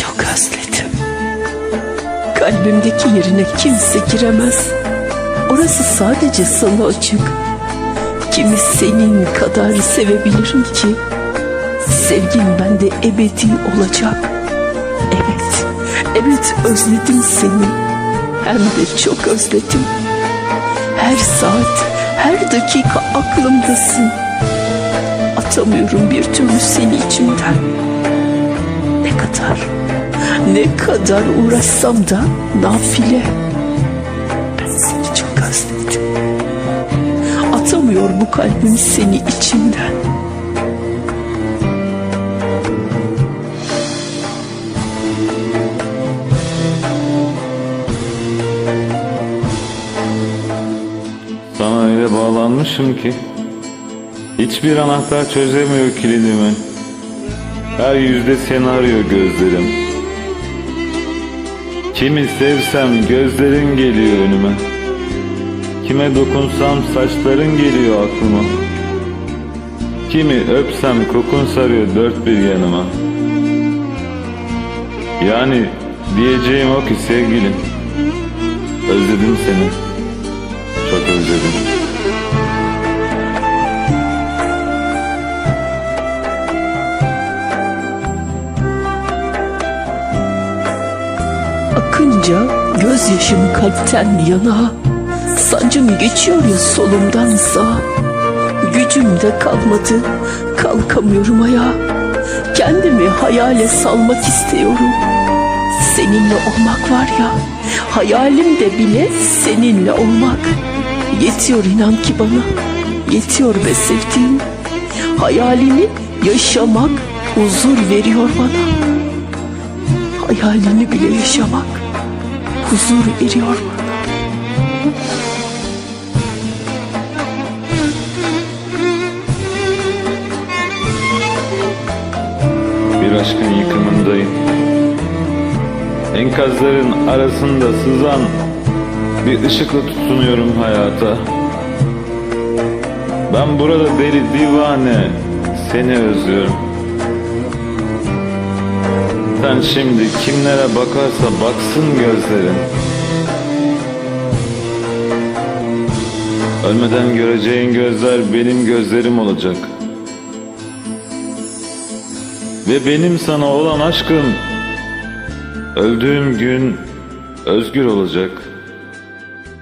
Çok özledim. Kalbimdeki yerine kimse giremez. Orası sadece sana açık. Kimi senin kadar sevebilirim ki. Sevgin bende ebedi olacak. Evet, evet özledim seni. Hem de çok özledim. Her saat, her dakika aklımdasın. Atamıyorum bir türlü seni içimden. Ne kadar, ne kadar uğraşsam da nafile. Ben seni çok özledim. Atamıyor bu kalbim seni içimden. Sana öyle bağlanmışım ki Hiçbir anahtar çözemiyor kilidimi. Her yüzde seni arıyor gözlerim. Kimi sevsem gözlerin geliyor önüme. Kime dokunsam saçların geliyor aklıma. Kimi öpsem kokun sarıyor dört bir yanıma. Yani diyeceğim o ki sevgilim Özledim seni. Çok özledim. Akınca gözyaşım kalpten yana. Sancım geçiyor ya solumdan sağa Gücüm de kalmadı Kalkamıyorum ayağa Kendimi hayale salmak istiyorum. Seninle olmak var ya Hayalimde bile seninle olmak. Yetiyor inan ki bana Yetiyor be sevdiğim. Hayalini yaşamak huzur veriyor bana. Hayalini bile yaşamak huzur veriyor bana. Bir aşkın yıkımındayım. Enkazların arasında sızan bir ışıkla tutunuyorum hayata. Ben burada deli divane seni özlüyorum. Sen şimdi kimlere bakarsa baksın gözlerin. Ölmeden göreceğin gözler benim gözlerim olacak. Ve benim sana olan aşkım öldüğüm gün özgür olacak.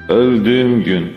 Öldüğüm gün